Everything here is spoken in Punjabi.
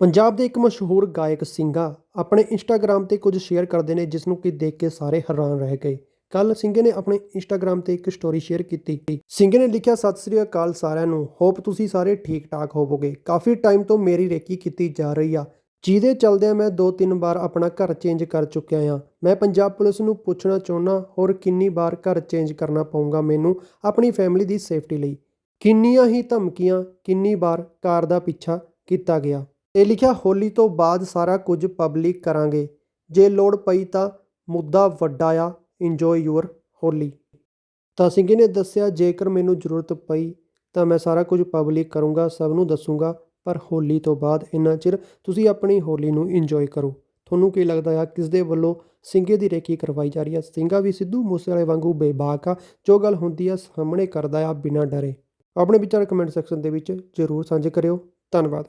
ਪੰਜਾਬ ਦੇ ਇੱਕ ਮਸ਼ਹੂਰ ਗਾਇਕ ਸਿੰਘਾ ਆਪਣੇ ਇੰਸਟਾਗ੍ਰam ਤੇ ਕੁਝ ਸ਼ੇਅਰ ਕਰਦੇ ਨੇ ਜਿਸ ਨੂੰ ਕਿ ਦੇਖ ਕੇ ਸਾਰੇ ਹੈਰਾਨ ਰਹਿ ਗਏ। ਕੱਲ ਸਿੰਘੇ ਨੇ ਆਪਣੇ ਇੰਸਟਾਗ੍ਰam ਤੇ ਇੱਕ ਸਟੋਰੀ ਸ਼ੇਅਰ ਕੀਤੀ। ਸਿੰਘੇ ਨੇ ਲਿਖਿਆ, ਸਤਿ ਸ੍ਰੀ ਅਕਾਲ ਸਾਰਿਆਂ ਨੂੰ। ਹੋਪ ਤੁਸੀਂ ਸਾਰੇ ਠੀਕ ਠਾਕ ਹੋਵੋਗੇ। ਕਾਫੀ ਟਾਈਮ ਤੋਂ ਮੇਰੀ ਰੇਕੀ ਕੀਤੀ ਜਾ ਰਹੀ ਆ। ਜਿਹਦੇ ਚਲਦਿਆਂ ਮੈਂ ਦੋ ਤਿੰਨ ਵਾਰ ਆਪਣਾ ਘਰ ਚੇਂਜ ਕਰ ਚੁੱਕਿਆ ਹਾਂ ਮੈਂ ਪੰਜਾਬ ਪੁਲਿਸ ਨੂੰ ਪੁੱਛਣਾ ਚਾਹੁੰਦਾ ਹੋਰ ਕਿੰਨੀ ਵਾਰ ਘਰ ਚੇਂਜ ਕਰਨਾ ਪਊਗਾ ਮੈਨੂੰ ਆਪਣੀ ਫੈਮਿਲੀ ਦੀ ਸੇਫਟੀ ਲਈ। ਕਿੰਨੀਆਂ ਹੀ ਧਮਕੀਆਂ, ਕਿੰਨੀ ਵਾਰ ਕਾਰ ਦਾ ਪਿੱਛਾ ਕੀਤਾ ਗਿਆ। ਇਹ ਲਿਖਿਆ, ਹੋਲੀ ਤੋਂ ਬਾਅਦ ਸਾਰਾ ਕੁਝ ਪਬਲਿਕ ਕਰਾਂਗੇ। ਜੇ ਲੋੜ ਪਈ ਤਾਂ ਮੁੱਦਾ ਵੱਡਾ ਆ। Enjoy your Holi. ਤਾਂ ਸਿੰਘ ਨੇ ਦੱਸਿਆ, ਜੇਕਰ ਮੈਨੂੰ ਜ਼ਰੂਰਤ ਪਈ ਤਾਂ ਮੈਂ ਸਾਰਾ ਕੁਝ ਪਬਲਿਕ ਕਰੂੰਗਾ, ਸਭ ਨੂੰ ਦੱਸੂੰਗਾ, ਪਰ ਹੋਲੀ ਤੋਂ ਬਾਅਦ ਇੰਨਾ ਚਿਰ ਤੁਸੀਂ ਆਪਣੀ ਹੋਲੀ ਨੂੰ ਇੰਜੋਏ ਕਰੋ। ਤੁਹਾਨੂੰ ਕੀ ਲੱਗਦਾ ਆ, ਕਿਸ ਦੇ ਵੱਲੋਂ ਸਿੰਘੇ ਦੀ ਰੇਕੀ ਕਰਵਾਈ ਜਾ ਰਹੀ ਹੈ ਸਿੰਘਾ ਵੀ ਸਿੱਧੂ ਮੂਸੇਵਾਲੇ ਵਾਂਗੂ ਬੇਬਾਕ ਆ, ਜੋ ਗੱਲ ਹੁੰਦੀ ਆ, ਸਾਹਮਣੇ ਕਰਦਾ ਆ ਬਿਨਾਂ ਡਰੇ। ਆਪਣੇ ਵਿਚਾਰ ਕਮੈਂਟ ਸੈਕਸ਼ਨ ਦੇ ਵਿੱਚ ਜ਼ਰੂਰ ਸਾਂਝੇ ਕਰਿਓ। ਧੰਨਵਾਦ।